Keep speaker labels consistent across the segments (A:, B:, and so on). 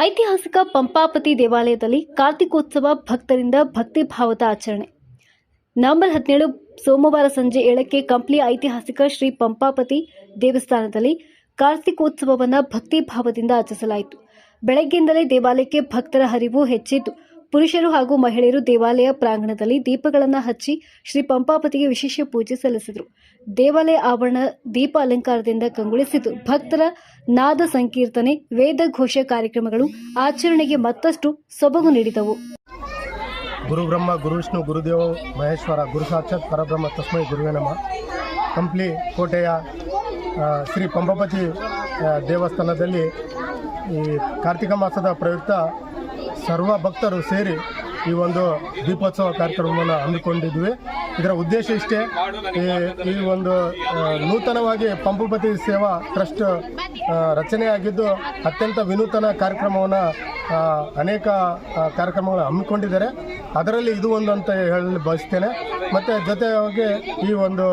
A: ಐತಿಹಾಸಿಕ ಪಂಪಾಪತಿ ದೇವಾಲಯದಲ್ಲಿ ಕಾರ್ತಿಕೋತ್ಸವ ಭಕ್ತರಿಂದ ಭಕ್ತಿ ಭಾವದ ಆಚರಣೆ. ನವೆಂಬರ್ ಹದಿನೇಳು, ಸೋಮವಾರ ಸಂಜೆ ಏಳಕ್ಕೆ ಕಂಪ್ಲಿ ಐತಿಹಾಸಿಕ ಶ್ರೀ ಪಂಪಾಪತಿ ದೇವಸ್ಥಾನದಲ್ಲಿ ಕಾರ್ತಿಕೋತ್ಸವವನ್ನು ಭಕ್ತಿ ಭಾವದಿಂದ ಆಚರಿಸಲಾಯಿತು. ಬೆಳಗ್ಗೆಯಿಂದಲೇ ದೇವಾಲಯಕ್ಕೆ ಭಕ್ತರ ಹರಿವು ಹೆಚ್ಚಿದ್ದು ಪುರುಷರು ಹಾಗೂ ಮಹಿಳೆಯರು ದೇವಾಲಯ ಪ್ರಾಂಗಣದಲ್ಲಿ ದೀಪಗಳನ್ನು ಹಚ್ಚಿ ಶ್ರೀ ಪಂಪಾಪತಿಗೆ ವಿಶೇಷ ಪೂಜೆ ಸಲ್ಲಿಸಿದರು. ದೇವಾಲಯ ಆವರಣ ದೀಪ ಅಲಂಕಾರದಿಂದ ಕಂಗೊಳಿಸಿತು. ಭಕ್ತರ ನಾದ ಸಂಕೀರ್ತನೆ, ವೇದ ಘೋಷ ಕಾರ್ಯಕ್ರಮಗಳು ಆಚರಣೆಗೆ ಮತ್ತಷ್ಟು ಸೊಬಗು ನೀಡಿದವು.
B: ಗುರು ಬ್ರಹ್ಮ, ಗುರು ವಿಷ್ಣು ಗುರುದೇವ ಮಹೇಶ್ವರ, ಗುರು ಸಾಕ್ಷಾತ್, ಪರಬ್ರಹ್ಮ, ತಸ್ಮೈ, ಗುರುವೇ ನಮ. ಕಂಪ್ಲಿ ಕೋಟೆಯ ಶ್ರೀ ಪಂಪಪತಿ ದೇವಸ್ಥಾನದಲ್ಲಿ ಈ ಕಾರ್ತಿಕ ಮಾಸದ ಪ್ರಯುಕ್ತ ಸರ್ವ ಭಕ್ತರು ಸೇರಿ ಈ ಒಂದು ದೀಪೋತ್ಸವ ಕಾರ್ಯಕ್ರಮವನ್ನು ಹಮ್ಮಿಕೊಂಡಿದ್ವಿ. ಇದರ ಉದ್ದೇಶ ಇಷ್ಟೇ, ಈ ಒಂದು ನೂತನವಾಗಿ ಪಂಪುಪತಿ ಸೇವಾ ಟ್ರಸ್ಟ್ ರಚನೆಯಾಗಿದ್ದು ಅತ್ಯಂತ ವಿನೂತನ ಕಾರ್ಯಕ್ರಮವನ್ನು ಅನೇಕ ಕಾರ್ಯಕ್ರಮಗಳನ್ನು ಕಾರ್ಯಕ್ರಮಗಳು ಹಮ್ಮಿಕೊಂಡಿದ್ದಾರೆ. ಅದರಲ್ಲಿ ಇದು ಒಂದು ಅಂತ ಹೇಳಲು ಬಯಸ್ತೇನೆ. ಮತ್ತು ಜೊತೆಗೆ ಈ ಒಂದು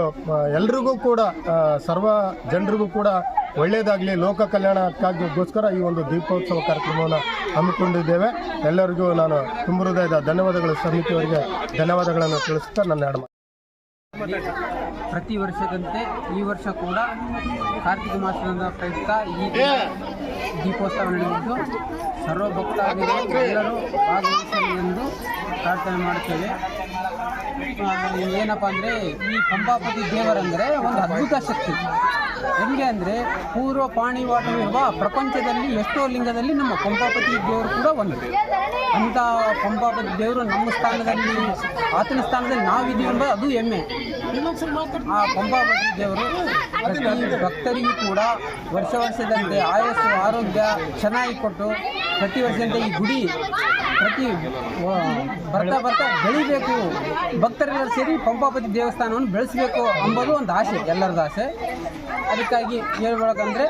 B: ಎಲ್ರಿಗೂ ಕೂಡ ಸರ್ವ ಜನರಿಗೂ ಕೂಡ ಒಳ್ಳೆಯದಾಗಲಿ ಲೋಕ ಕಲ್ಯಾಣಕ್ಕಾಗಿಗೋಸ್ಕರ ಈ ಒಂದು ದೀಪೋತ್ಸವ ಕಾರ್ಯಕ್ರಮವನ್ನು ಹಮ್ಮಿಕೊಂಡಿದ್ದೇವೆ. ಎಲ್ಲರಿಗೂ ನಾನು ತುಂಬ ಹೃದಯದ ಧನ್ಯವಾದಗಳು. ಸಮಿತಿಯವರಿಗೆ ಧನ್ಯವಾದಗಳನ್ನು ತಿಳಿಸುತ್ತಾ ನನ್ನ.
C: ಪ್ರತಿ ವರ್ಷದಂತೆ ಈ ವರ್ಷ ಕೂಡ ಕಾರ್ತಿಕ ಮಾಸದ ಪ್ರಯುಕ್ತ ಈ ದೀಪೋತ್ಸವ ನಡೆದಿದ್ದು ಸರ್ವ ಭಕ್ತಾದಿಗಳು ಎಲ್ಲರೂ ಭಾಗವಹಿಸಲಿ ಎಂದು ಪ್ರಾರ್ಥನೆ ಮಾಡುತ್ತೇವೆ. ಏನಪ್ಪ ಅಂದರೆ ಈ ಪಂಪಾಪತಿ ದೇವರಂದರೆ ಒಂದು ಅದ್ಭುತ ಶಕ್ತಿ. ಹೆಂಗೆ ಅಂದರೆ ಪೂರ್ವ ಪಾಣಿವಾಟವಿರುವ ಪ್ರಪಂಚದಲ್ಲಿ ಎಷ್ಟೋ ಲಿಂಗದಲ್ಲಿ ನಮ್ಮ ಪಂಪಾಪತಿ ದೇವರು ಕೂಡ ಒಂದು. ಅಂಥ ಪಂಪಾಪತಿ ದೇವರು ನಮ್ಮ ಸ್ಥಾನದಲ್ಲಿ, ಆತನ ಸ್ಥಾನದಲ್ಲಿ ನಾವಿದ್ದೀವಿ ಎಂಬ ಅದು ಹೆಮ್ಮೆ. ಆ ಪಂಪಾಪತಿ ದೇವರು ಪ್ರತಿ ಭಕ್ತರಿಗೂ ಕೂಡ ವರ್ಷ ವರ್ಷದಂತೆ ಆಯಸ್ಸು, ಆರೋಗ್ಯ ಚೆನ್ನಾಗಿ ಕೊಟ್ಟು ಪ್ರತಿ ವರ್ಷದಂತೆ ಈ ಗುಡಿ ಪ್ರತಿ ಬರ್ತಾ ಬರ್ತಾ ಬೆಳಿಬೇಕು. ಭಕ್ತರೆಲ್ಲರೂ ಸೇರಿ ಪಂಪಾಪತಿ ದೇವಸ್ಥಾನವನ್ನು ಬೆಳೆಸಬೇಕು ಅಂಬೋದು ಒಂದು ಆಸೆ ಎಲ್ಲರದ್ದು ಆಸೆ. ಅದಕ್ಕಾಗಿ ಹೇಳ್ಬೇಕಂದ್ರೆ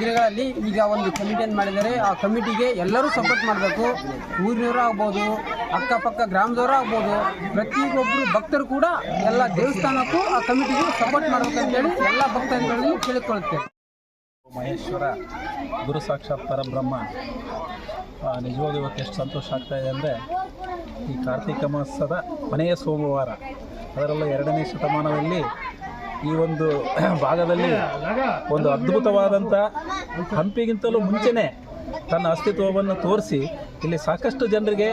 C: ದಿನಗಳಲ್ಲಿ ಈಗ ಒಂದು ಕಮಿಟಿಯನ್ನು ಮಾಡಿದರೆ ಆ ಕಮಿಟಿಗೆ ಎಲ್ಲರೂ ಸಪೋರ್ಟ್ ಮಾಡಬೇಕು. ಊರಿನವರು ಆಗ್ಬೋದು, ಅಕ್ಕಪಕ್ಕ ಗ್ರಾಮದವರು ಆಗ್ಬೋದು, ಪ್ರತಿಯೊಬ್ಬರು ಭಕ್ತರು ಕೂಡ ಎಲ್ಲ ದೇವಸ್ಥಾನಕ್ಕೂ ಆ ಕಮಿಟಿಗೂ ಸಪೋರ್ಟ್ ಮಾಡಬೇಕಂತೇಳಿ ಎಲ್ಲ ಭಕ್ತರುಗಳಲ್ಲಿ ಕೇಳಿಕೊಳ್ಳುತ್ತೇವೆ.
D: ಮಹೇಶ್ವರ ಗುರು ಸಾಕ್ಷಾತ್ ಪರಬ್ರಹ್ಮ. ಆ, ನಿಜವಾಗ್ಲೂ ಇವತ್ತು ಎಷ್ಟು ಸಂತೋಷ ಆಗ್ತಾ ಇದೆ ಅಂದರೆ ಈ ಕಾರ್ತಿಕ ಮಾಸದ ಕೊನೆಯ ಸೋಮವಾರ ಅದರಲ್ಲೂ ಎರಡನೇ ಶತಮಾನದಲ್ಲಿ ಈ ಒಂದು ಭಾಗದಲ್ಲಿ ಒಂದು ಅದ್ಭುತವಾದಂಥ ಹಂಪಿಗಿಂತಲೂ ಮುಂಚೆನೇ ತನ್ನ ಅಸ್ತಿತ್ವವನ್ನು ತೋರಿಸಿ ಇಲ್ಲಿ ಸಾಕಷ್ಟು ಜನರಿಗೆ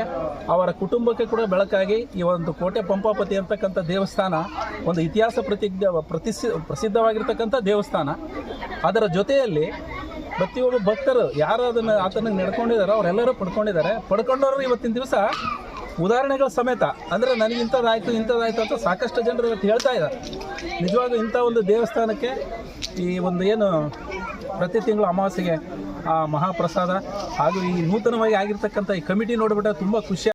D: ಅವರ ಕುಟುಂಬಕ್ಕೆ ಕೂಡ ಬೆಳಕಾಗಿ ಈ ಒಂದು ಕೋಟೆ ಪಂಪಾಪತಿ ಅಂತಕ್ಕಂಥ ದೇವಸ್ಥಾನ ಒಂದು ಇತಿಹಾಸ ಪ್ರತಿಜ್ಞ ಪ್ರತಿಸಿ ಪ್ರಸಿದ್ಧವಾಗಿರ್ತಕ್ಕಂಥ ದೇವಸ್ಥಾನ. ಅದರ ಜೊತೆಯಲ್ಲಿ ಪ್ರತಿಯೊಬ್ಬ ಭಕ್ತರು ಯಾರು ಅದನ್ನು ಆತನ ನಡ್ಕೊಂಡಿದ್ದಾರೋ ಅವರೆಲ್ಲರೂ ಪಡ್ಕೊಂಡಿದ್ದಾರೆ. ಪಡ್ಕೊಂಡವರು ಇವತ್ತಿನ ದಿವಸ ಉದಾಹರಣೆಗಳ ಸಮೇತ, ಅಂದ್ರೆ ನನಗೆ ಇಂಥದ್ದಾಯ್ತು, ಇಂಥದ್ದಾಯಿತು ಅಂತ ಸಾಕಷ್ಟು ಜನರು ಇವತ್ತು ಹೇಳ್ತಾ ಇದ್ದಾರೆ. ನಿಜವಾಗ್ಲೂ ಇಂಥ ಒಂದು ದೇವಸ್ಥಾನಕ್ಕೆ ಈ ಒಂದು ಏನು ಪ್ರತಿ ತಿಂಗಳು ಅಮಾವಾಸ್ಯೆಗೆ ಆ ಮಹಾಪ್ರಸಾದ, ಹಾಗೂ ಈ ನೂತನವಾಗಿ ಆಗಿರ್ತಕ್ಕಂಥ ಈ ಕಮಿಟಿ ನೋಡಿಬಿಟ್ರೆ ತುಂಬ ಖುಷಿ